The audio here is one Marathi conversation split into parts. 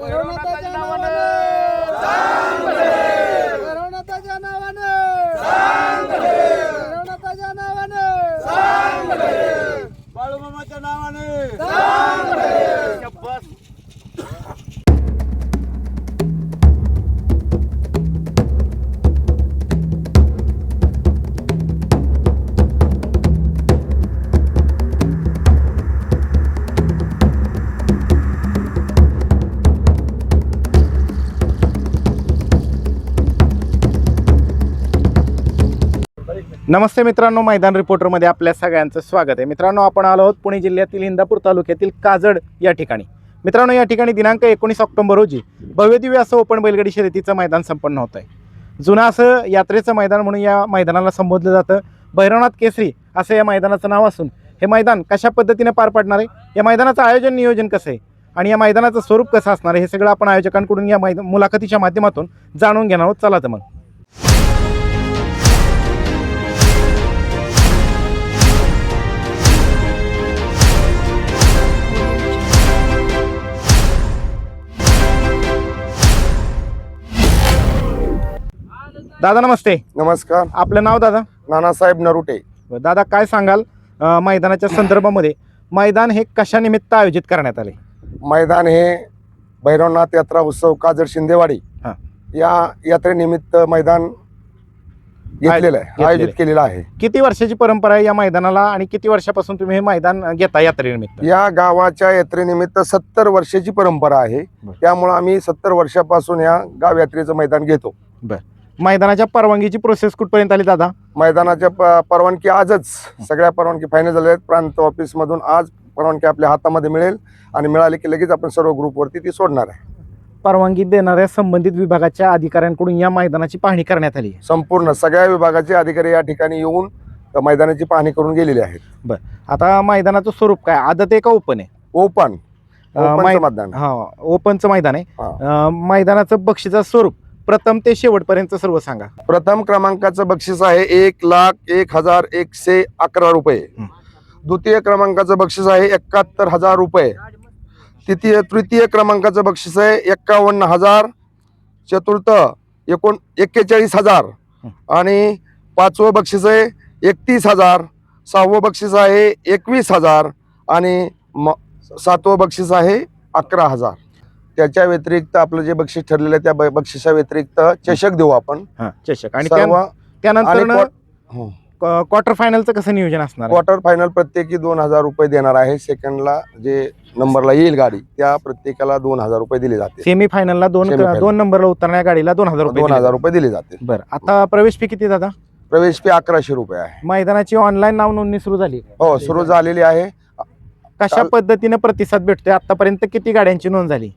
भैरवनाथाच्या नावानं. भैरवनाथाच्या नावानं. भैरवनाथाच्या नावानं. बाळूमामाच्या नावाने. नमस्ते मित्रांनो मैदान रिपोर्टरमध्ये आपल्या सगळ्यांचं स्वागत आहे. मित्रांनो आपण आलो आहोत पुणे जिल्ह्यातील इंदापूर तालुक्यातील काजड या ठिकाणी. मित्रांनो या ठिकाणी दिनांक एकोणीस ऑक्टोबर रोजी भव्यदिव्य असं ओपन बैलगाडी शर्यतीचं मैदान संपन्न होत आहे जुनं असं यात्रेचं मैदान म्हणून या मैदानाला संबोधलं जातं. भैरवनाथ केसरी असं या मैदानाचं नाव असून हे मैदान कशा पद्धतीने पार पाडणार आहे? या मैदानाचं आयोजन नियोजन कसं आहे? आणि या मैदानाचं स्वरूप कसं असणार आहे? हे सगळं आपण आयोजकांकडून या मैदा मुलाखतीच्या माध्यमातून जाणून घेणार आहोत. चला तर मग. दादा नमस्ते. नमस्कार. आपलं नाव दादा? नानासाहेब नरुटे. दादा काय सांगाल अ, मैदानाच्या संदर्भामध्ये? मैदान हे कशानिमित्त आयोजित करण्यात आले? मैदान हे भैरवनाथ यात्रा उत्सव काजर शिंदेवाडी हा. या यात्रेनिमित्त मैदान घेतलेलं आहे घेतलेलं आयोजित आहे. केलेलं आहे. किती वर्षाची परंपरा आहे या मैदानाला आणि किती वर्षापासून तुम्ही हे मैदान अ, घेता यात्रेनिमित्त? या गावाच्या यात्रेनिमित्त सत्तर वर्षाची परंपरा आहे. बरं. त्यामुळे आम्ही सत्तर वर्षापासून या गाव यात्रेचं मैदान घेतो. मैदानाच्या परवानगीची प्रोसेस कुठपर्यंत आली दादा? मैदानाच्या प- परवानगी आजच. सगळ्या परवानगी फायनल झाल्या आहेत. प्रांत ऑफिस मधून आज परवानगी आपल्या हातामध्ये मिळेल आणि मिळाली की लगेच आपण सर्व ग्रुपवरती ती सोडणार आहे. परवानगी देणाऱ्या संबंधित विभागाच्या अधिकाऱ्यांकडून या मैदानाची पाहणी करण्यात आली आहे. संपूर्ण सगळ्या विभागाचे अधिकारी या ठिकाणी येऊन मैदानाची पाहणी करून गेलेले आहेत. आता मैदानाचं स्वरूप काय? आदत आहे का ओपन आहे? ओपन. अं, ओपनचं मै- मतदान हा ओपनचं मैदान आहे. हा. अ, मैदानाचं बक्षीचं स्वरूप? प्रथम ते शेवटपर्यंत सर्व सांगा. प्रथम क्रमांकाचं बक्षीस आहे एक लाख एक हजार एकशे अकरा रुपये. द्वितीय क्रमांकाचं बक्षीस आहे एकाहत्तर हजार रुपये. तृतीय तृतीय क्रमांकाचं बक्षीस आहे एक्कावन्न हजार चतुर्थ एकोण एक्केचाळीस हजार. आणि पाचवं बक्षीस आहे एकतीस हजार सहावं बक्षीस आहे एकवीस हजार आणि म सातवं बक्षीस आहे अकरा हजार. त्याच्या व्यतिरिक्त आपलं जे बक्षीस ठरलेलं आहे त्या ब- बक्षिसा व्यतिरिक्त चषक देऊ आपण. हा चषक. आणि सर्व त्यानंतर हो. क्वार्टर फायनलचं कसं नियोजन असणार आहे? क्वार्टर फायनल प्रत्येकी दोन हजार रुपये देणार आहे. सेकंडला जे नंबरला येईल गाडी त्या प्रत्येकाला दोन हजार रुपये दिले जाते सेमी फायनलला दोन. दोन नंबरला उतरणाऱ्या गाडीला दोन हजार रुपये दोन दिले हजार रुपये दिले जाते. बरं आता प्रवेश फी किती दादा? प्रवेश फी अकराशे रुपये आहे. मैदानाची ऑनलाईन नाव नोंदणी सुरू झाली हो सुरू झालेली आहे. कशा काल- पद्धतीने प्रतिसाद भेटतोय? आतापर्यंत किती गाड्यांची नोंद झाली?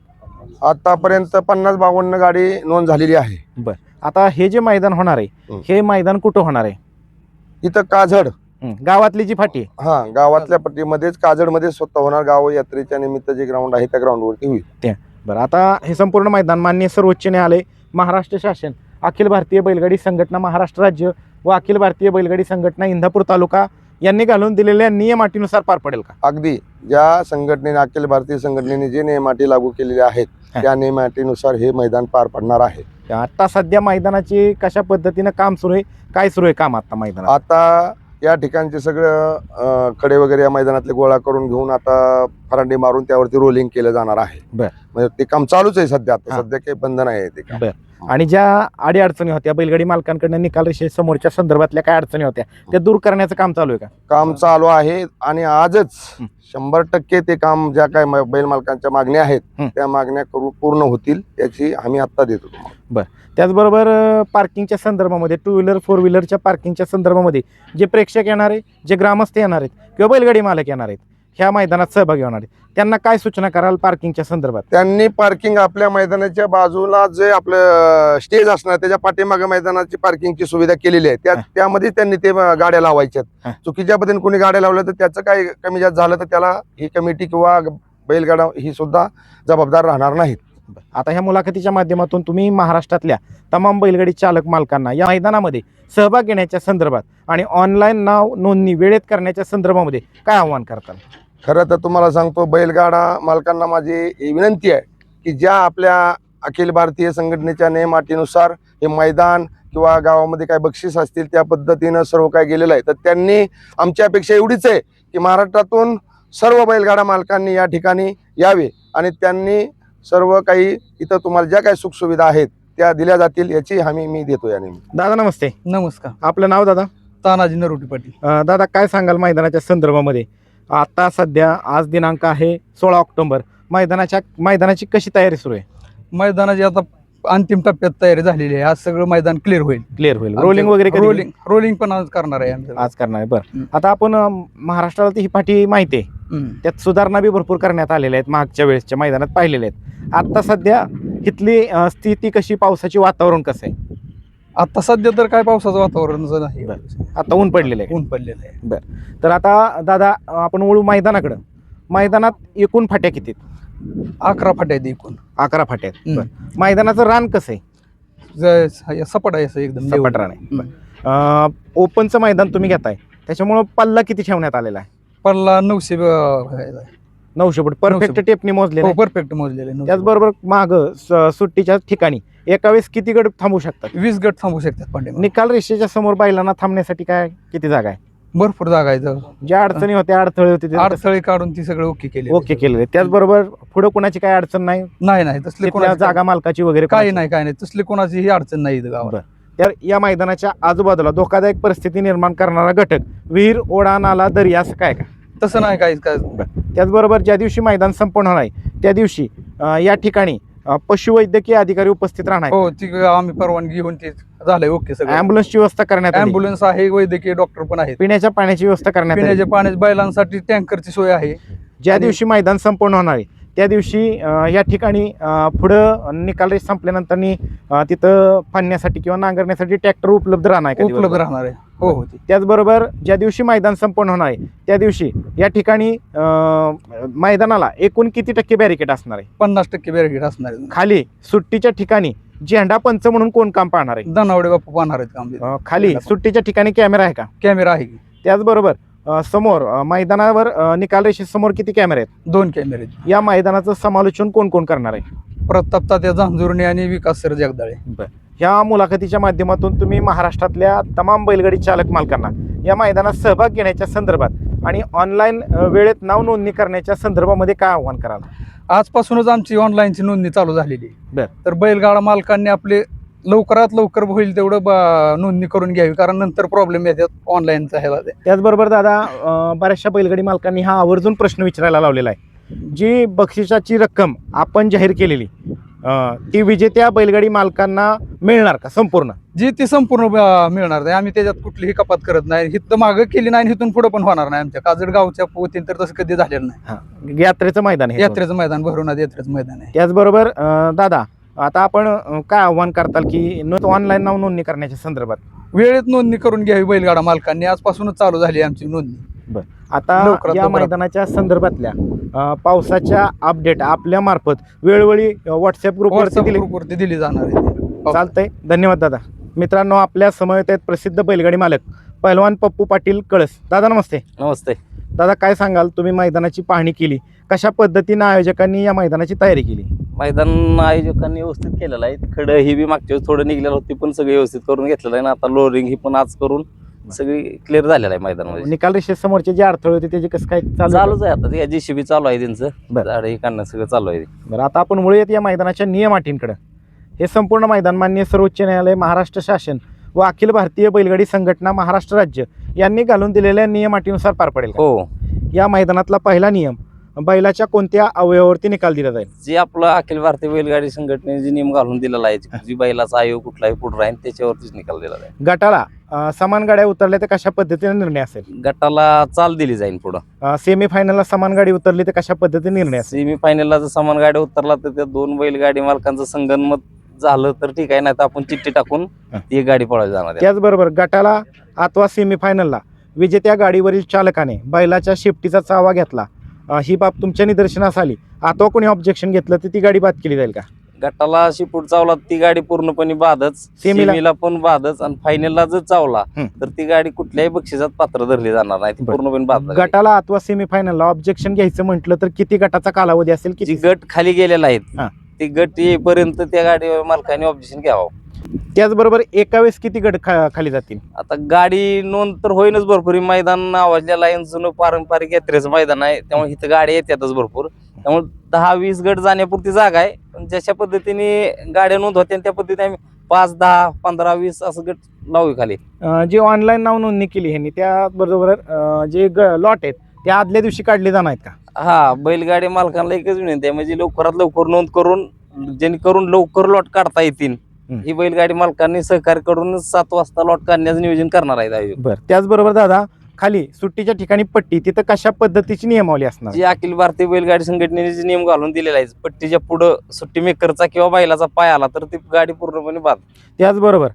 आतापर्यंत पन्नास बावन्न गाडी नोंद झालेली आहे. आता हे जे मैदान होणार आहे हं. हे मैदान कुठं होणार आहे? इथं काजड हं, गावातली जी फाटी आहे. हा गावातल्या पट्टीमध्येच काजडमध्ये स्वतः होणार गाव यात्रेच्या निमित्त जे ग्राउंड आहे त्या ग्राउंडवरती होईल. बरं आता हे संपूर्ण मैदान मान्य सर्वोच्च न्यायालय महाराष्ट्र शासन अखिल भारतीय बैलगाडी संघटना महाराष्ट्र राज्य व अखिल भारतीय बैलगाडी संघटना इंदापूर तालुका यांनी घालून दिलेल्या नियम अटीनुसार पार पडेल का? अगदी. ज्या संघटनेने अखिल भारतीय संघटनेने जे नियम अटी लागू केलेले आहेत. त्या नियम अटीनुसार हे मैदान पार पडणार आहे. आता सध्या मैदानाची कशा पद्धतीनं काम सुरू आहे? काय सुरू आहे काम आता मैदानात? आता या ठिकाणचे सगळं खडे वगैरे या मैदानातले गोळा करून घेऊन आता फरांडी मारून त्यावरती रोलिंग केलं जाणार आहे. म्हणजे ते काम चालूच आहे सध्या. आता. सध्या काही बंद नाही आहे ते काम. आणि ज्या अडीअडचणी होत्या बैलगाडी मालकांकडनं निकाल रेषे समोरच्या संदर्भातल्या काय अडचणी होत्या त्या दूर करण्याचं काम चालू आहे का काम चालू आहे आणि आजच हं. शंभर टक्के ते काम ज्या काय म- बैल मालकांच्या मागण्या आहेत हं. त्या मागण्या करू पूर्ण होतील याची आम्ही आत्ता देतो तुम्हाला. त्याचबरोबर पार्किंगच्या संदर्भामध्ये टू व्हीलर फोर व्हीलरच्या पार्किंगच्या संदर्भामध्ये जे प्रेक्षक येणार आहेत जे ग्रामस्थ येणार आहेत किंवा बैलगाडी मालक येणार आहेत ह्या मैदानात सहभागी होणार आहेत त्यांना काय सूचना कराल पार्किंगच्या संदर्भात? त्यांनी पार्किंग आपल्या मैदानाच्या बाजूला जे आपलं स्टेज असणार त्याच्या पाठीमागे मैदानाची पार्किंगची सुविधा केलेली आहे. त्या. त्यामध्ये त्यांनी ते गाड्या लावायच्यात. चुकीच्या पद्धतीने कोणी गाड्या लावल्या तर त्याचं काही कमी जास्त झालं तर त्याला ही कमिटी किंवा बैलगाडा ही सुद्धा जबाबदार राहणार नाहीत. आता ह्या मुलाखतीच्या माध्यमातून तुम्ही महाराष्ट्रातल्या तमाम बैलगाडी चालक मालकांना या मैदानामध्ये सहभाग घेण्याच्या संदर्भात आणि ऑनलाईन नाव नोंदणी वेळेत करण्याच्या संदर्भामध्ये काय आव्हान करताल? खरं तर तुम्हाला सांगतो बैलगाडा मालकांना माझी ही विनंती आहे की ज्या आपल्या अखिल भारतीय संघटनेच्या नियम अटीनुसार हे मैदान किंवा गावामध्ये काय बक्षीस असतील त्या पद्धतीनं सर्व काय गेलेलं आहे. तर त्यांनी आमची अपेक्षा एवढीच आहे की महाराष्ट्रातून सर्व बैलगाडा मालकांनी या ठिकाणी यावे आणि त्यांनी सर्व काही इथं तुम्हाला ज्या काही सुखसुविधा आहेत त्या दिल्या जातील याची हमी मी देतो या निमित्ताने. दादा नमस्ते. नमस्कार. आपलं नाव दादा? तानाजी नरोटी पाटील. अं, दादा काय सांगाल मैदानाच्या संदर्भामध्ये? आता सध्या आज दिनांक आहे सोळा ऑक्टोबर. मैदानाच्या मैदानाची कशी तयारी सुरू आहे? मैदानाची आता अंतिम टप्प्यात तयारी झालेली आहे. आज सगळं मैदान क्लिअर होईल. क्लिअर होईल. रोलिंग वगैरे कधी? रोलिंग रोलिंग पण आज करणार आहे आज करणार आहे. बरं. हं. आता आपण अं, महाराष्ट्राला ती ही पाठी माहिती आहे. हम्म. त्यात सुधारणा बी भरपूर करण्यात आलेल्या आहेत मागच्या वेळेसच्या मैदानात पाहिलेल्या आहेत. आता सध्या इथली अं, स्थिती कशी? पावसाची वातावरण कसं आहे? आता सध्या तर काय पावसाचं वातावरण नाही आता ऊन पडलेलं आहे. ऊन पडलेलं आहे. तर आता दादा आपण वळू मैदानाकडं. मैदानात एकूण फाट्या किती? अकरा फाट्या आहेत एकूण. अकरा फाट्या आहेत. बरं. मैदानाचं रान कसं आहे? ज- सपाट आहे असं एकदम सपाट रान आहे. हम्म. अं, ओपनचं मैदान तुम्ही घेताय. त्याच्यामुळं पल्ला किती ठेवण्यात आलेला आहे? पल्ला नऊशे नऊशे फूट. परफेक्ट नऊशे. टेपनी मोजले हो परफेक्ट मोजलेले आहे. त्याचबरोबर माग सुट्टीच्या ठिकाणी. एका वेळेस किती गट थांबू शकतात? वीस गट थांबू शकतात पांडे निकाल रेषेच्या समोर बैलांना थांबण्यासाठी काय किती जागा आहे? भरपूर जागा आहे इथं. ज्या अडचणी होत्या अडथळे होते ते अडथळे काढून ती सगळं ओके केले. ओके केलेले त्याचबरोबर पुढे कुणाची काय अडचण नाही? नाही नाही तसले तिथल्या कोणाची जागा मालकाची वगैरे काही कोणाची? नाही काही नाही. तसली कोणाची ही अडचण नाही इथं गावात. बरं. तर या मैदानाच्या आजूबाजूला धोकादायक परिस्थिती निर्माण करणारा घटक विहीर ओढा नाला दर्या असं काय का? तसं नाही काही काय त्याचबरोबर ज्या दिवशी मैदान संपन्न होणार आहे त्या दिवशी अं, या ठिकाणी अं, पशुवैद्यकीय अधिकारी उपस्थित राहणार हो ती आम्ही परवानगी घेऊन ते झालंय. ओके सगळं. अँब्युलन्सची व्यवस्था करण्यात आली. अँब्युलन्स आहे वैद्यकीय डॉक्टर पण आहेत. पिण्याच्या पाण्याची व्यवस्था करण्यात आली. पिण्याच्या पाण्याच्या बैलांसाठी टँकरची सोय आहे. ज्या आणि- दिवशी मैदान संपन्न होणार आहे त्या दिवशी या ठिकाणी पुढं निकाल रेष संपल्यानंतर तिथं फाडण्यासाठी किंवा नांगरण्यासाठी ट्रॅक्टर उपलब्ध राहणार आहे का उपलब्ध? राहणार आहे. हो हो त्याचबरोबर ज्या दिवशी मैदान संपन्न होणार आहे त्या दिवशी या ठिकाणी मैदानाला एकूण किती टक्के बॅरिकेड असणार आहे? पन्नास टक्के बॅरिकेड असणार आहे. खाली सुट्टीच्या ठिकाणी झेंडा पंच म्हणून कोण काम पाहणार आहे? दनावडे बापू पाहणार आहेत काम खाली सुट्टीच्या ठिकाणी कॅमेरा आहे का? कॅमेरा आहे? त्याचबरोबर समोर मैदानावर निकाल रेषेसमोर किती कॅमेरे आहेत दोन कॅमेरे आहेत. या मैदानाचं समालोचन कोण कोण करणार आहे प्रताप तात्या जांजुर्णे आणि विकास सर जगदाळे ह्या मुलाखतीच्या माध्यमातून तुम्ही महाराष्ट्रातल्या तमाम बैलगाडी चालक मालकांना या मैदानात सहभाग घेण्याच्या संदर्भात आणि ऑनलाईन वेळेत नाव नोंदणी करण्याच्या संदर्भामध्ये काय आव्हान कराल आजपासूनच आमची ऑनलाईनची नोंदणी चालू झालेली आहे. बर. तर बैलगाडा मालकांनी आपले लवकरात लवकर होईल तेवढं ब- नोंदणी करून घ्यावी कारण नंतर प्रॉब्लेम येतात ऑनलाईनचा ह्याला ते. त्याचबरोबर दादा अं, बऱ्याचशा बैलगाडी मालकांनी हा आवर्जून प्रश्न विचारायला लावलेला आहे. जी बक्षिसाची रक्कम आपण जाहीर केलेली अं, ती विजेत्या बैलगाडी मालकांना मिळणार का संपूर्ण? जी ती संपूर्ण मिळणार नाही. आम्ही त्याच्यात कुठलीही कपात करत नाही. हिथं मागं केली नाही आणि हिथून पुढे पण होणार नाही आमच्या. काजड गावच्या वतीन तर तसं कधी झालेलं नाही. यात्रेचं मैदान आहे. यात्रेचं मैदान भरवणार यात्रेचं मैदान आहे. त्याचबरोबर अं, दादा आता आपण काय आव्हान करताल की ऑनलाईन नाव नोंदणी करण्याच्या संदर्भात? वेळेत नोंदणी करून घ्यावी बैलगाडा मालकांनी. आजपासूनच चालू झाली आमची नोंदणी. आता लवकरात या लवकर. मैदानाच्या संदर्भातल्या अं, पावसाच्या अपडेट आपल्या मार्फत वेळोवेळी व्हॉट्सअप ग्रुपवरती व्हॉट्सअप दिले. ग्रुपवरती दिली जाणार आहे. चालतंय. धन्यवाद दादा. मित्रांनो आपल्या समवेत आहेत प्रसिद्ध बैलगाडी मालक पहिलवान पप्पू पाटील कळस. दादा नमस्ते. नमस्ते. दादा काय सांगाल? तुम्ही मैदानाची पाहणी केली. कशा पद्धतीनं आयोजकांनी या मैदानाची तयारी केली? मैदान आयोजकांनी व्यवस्थित केलेलं आहे. खडं ही बी मागच्या वेळेस थोडं निघलेलं होती पण सगळं व्यवस्थित करून घेतलेलं आहे. ना आता लोअरिंग ही पण आज करून सगळी क्लिअर झालेलं आहे मैदानामध्ये. निकाल रेषे समोरचे जे अडथळे होते त्याचे कसं काय चालू चालूच आहे आता. ते जेसीबी चालू आहे त्यांचं. बरं. झाड हे काढणं सगळं चालू आहे. बरं आता आपण वळूयात या मैदानाच्या नियम अटींकडे हे संपूर्ण मैदान मान्य सर्वोच्च न्यायालय महाराष्ट्र शासन व अखिल भारतीय बैलगाडी संघटना महाराष्ट्र राज्य यांनी घालून दिलेल्या नियम अटीनुसार पार पडेल का? हो. या मैदानातला पहिला नियम बैलाच्या कोणत्या अवयवावरती निकाल दिला जाईल? जे आपलं अखिल भारतीय बैलगाडी संघटनेने जे नियम घालून दिलेला आहे जी बैलाचा आयोग कुठलाही पुढे राहील त्याच्यावरतीच निकाल दिला जाईल. गटाला अं, समान गाड्या उतरल्या तर कशा पद्धतीने निर्णय असेल? गटाला चाल दिली जाईल पुढं. सेमी फायनलला समान गाडी उतरली तर कशा पद्धतीने निर्णय असेल? सेमी फायनलला जर समान गाड्या उतरला तर त्या दोन बैलगाडी मालकांचं संगनमत झालं तर ठीक आहे नाही तर आपण चिठ्ठी टाकून हा. ती गाडी पळायला जाणार आहे. त्याचबरोबर गटाला अथवा सेमी फायनलला विजेत्या गाडीवरील चालकाने बैलाच्या शेपटीचा चावा घेतला. ही बाब तुमच्या निदर्शनास आली अथवा कोणी ऑब्जेक्शन घेतलं तर ती गाडी बाद केली जाईल का गटाला शिपूट चावला ती गाडी पूर्णपणे बाधच सेमीला? सेमीला पण बाधच आणि फायनलला जर चावला हं. तर ती गाडी कुठल्याही बक्षिसात पात्र धरली जाणार नाही ती बरं. पूर्णपणे बाद गटाला अथवा सेमी फायनलला ऑब्जेक्शन घ्यायचं म्हटलं तर किती गटाचा कालावधी असेल जी किती गट खाली गेलेला आहेत हा. ती गट येईपर्यंत त्या गाडी मालकाने ऑब्जेक्शन घ्यावं त्याचबरोबर एका वेळेस किती गट खा खाली जातील? आता गाडी नोंद तर होईनच भरपूर. हे मैदान नावाजलेलं आहे जुनं पारंपरिक यात्रेचं मैदान आहे. त्यामुळे इथं गाड्या येतातच भरपूर. त्यामुळे दहा वीस गट जाण्यापुरती जागा आहे. पण जशा पद्धतीने गाड्या नोंद होत्या त्या पद्धतीने आम्ही पाच दहा पंधरा वीस असं गट लावू खाली. अं, जे ऑनलाईन नाव नोंदणी केली ह्यांनी त्याबरोबर अं, जे लॉट आहेत ते आदल्या दिवशी काढले जाणार आहेत का? हा बैलगाडी मालकांना एकच विनंती आहे. म्हणजे लवकरात लवकर नोंद करून जेणेकरून लवकर लॉट काढता येतील. ही बैलगाडी मालकांनी सहकार्य करून सात वाजता लॉट काढण्याचं नियोजन करणार आहेत आयोजक बरं त्याचबरोबर दादा खाली सुट्टीच्या ठिकाणी पट्टी तिथं कशा पद्धतीची नियमावली असणार? जी अखिल भारतीय बैलगाडी संघटनेने जे नियम घालून दिलेला आहे पट्टीच्या पुढं सुट्टी मेकरचा किंवा बैलाचा पाय आला तर ती गाडी पूर्णपणे बाद. त्याचबरोबर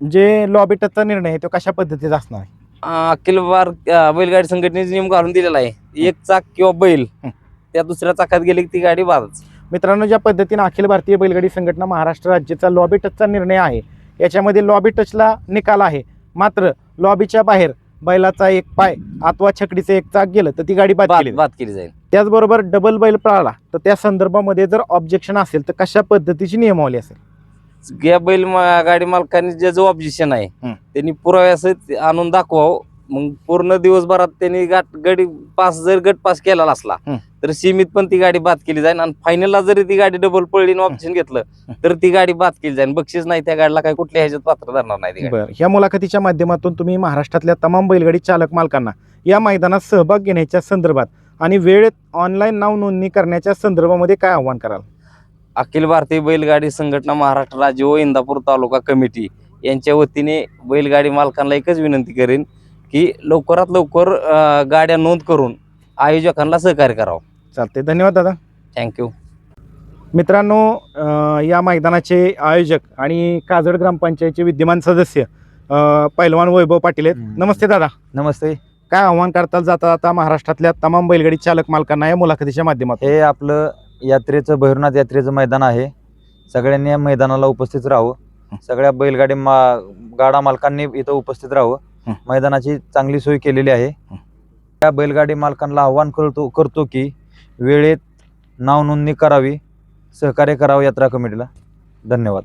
जे लॉबी टचचा निर्णय आहे तो कशा पद्धतीचा असणार आहे? अखिल भार बैलगाडी संघटनेचे नियम घालून दिलेला आहे एक चाक किंवा बैल. त्या दुसऱ्या चाकात गेली की ती गाडी बादच. मित्रांनो ज्या पद्धतीनं अखिल भारतीय बैलगाडी संघटना महाराष्ट्र राज्याचा लॉबी टचचा निर्णय आहे याच्यामध्ये लॉबी टचला निकाल आहे मात्र लॉबीच्या बाहेर बैलाचा एक पाय अथवा छकडीचं एक चाक गेलं तर ती गाडी बाद केली. बाद केली जाईल त्याचबरोबर डबल बैल पळाला तर त्या संदर्भामध्ये जर ऑब्जेक्शन असेल तर कशा पद्धतीची नियमावली असेल या बैल मा- गाडी मालकांनी जे जो ऑब्जेक्शन आहे. त्यांनी पुराव्यासहित आणून दाखवावं मग पूर्ण दिवसभरात त्यांनी गाठ गाडी पास जर गट पास केला असला. तर सीमित पण ती गाडी बाद केली जाईल आणि फायनलला जरी ती गाडी डबल पळली ऑप्शन घेतलं तर ती गाडी बाद केली जाईल बक्षीस नाही त्या गाडीला काही कुठल्या ह्याच्यात पात्र धरणार नाही ह्या मुलाखतीच्या माध्यमातून तुम्ही महाराष्ट्रातल्या तमाम बैलगाडी चालक मालकांना या मैदानात सहभाग घेण्याच्या संदर्भात आणि वेळेत ऑनलाईन नाव नोंदणी करण्याच्या संदर्भामध्ये काय आव्हान कराल? अखिल भारतीय बैलगाडी संघटना महाराष्ट्र राज्य व इंदापूर तालुका कमिटी यांच्या वतीने बैलगाडी मालकांना एकच विनंती करेन की लवकरात लवकर अं, गाड्या नोंद करून आयोजकांना सहकार्य करावं. चालते धन्यवाद दादा. थँक्यू मित्रांनो अं, या मैदानाचे आयोजक आणि काजड ग्रामपंचायतचे विद्यमान सदस्य अं, पैलवान वैभव पाटील आहेत. हम्म. नमस्ते दादा. नमस्ते. काय आव्हान करताल जाता जाता महाराष्ट्रातल्या तमाम बैलगाडी चालक मालकांना या मुलाखतीच्या माध्यमातून? हे आपलं यात्रेचं भैरवनाथ यात्रेचं मैदान आहे. सगळ्यांनी या मैदानाला उपस्थित राहावं. सगळ्या बैलगाडी मा गाडा मालकांनी इथं उपस्थित राहावं. मैदानाची चांगली सोय केलेली आहे. त्या बैलगाडी मालकांना आव्हान करतो करतो की वेळेत नाव नोंदणी करावी सहकार्य करावं यात्रा कमिटीला. धन्यवाद.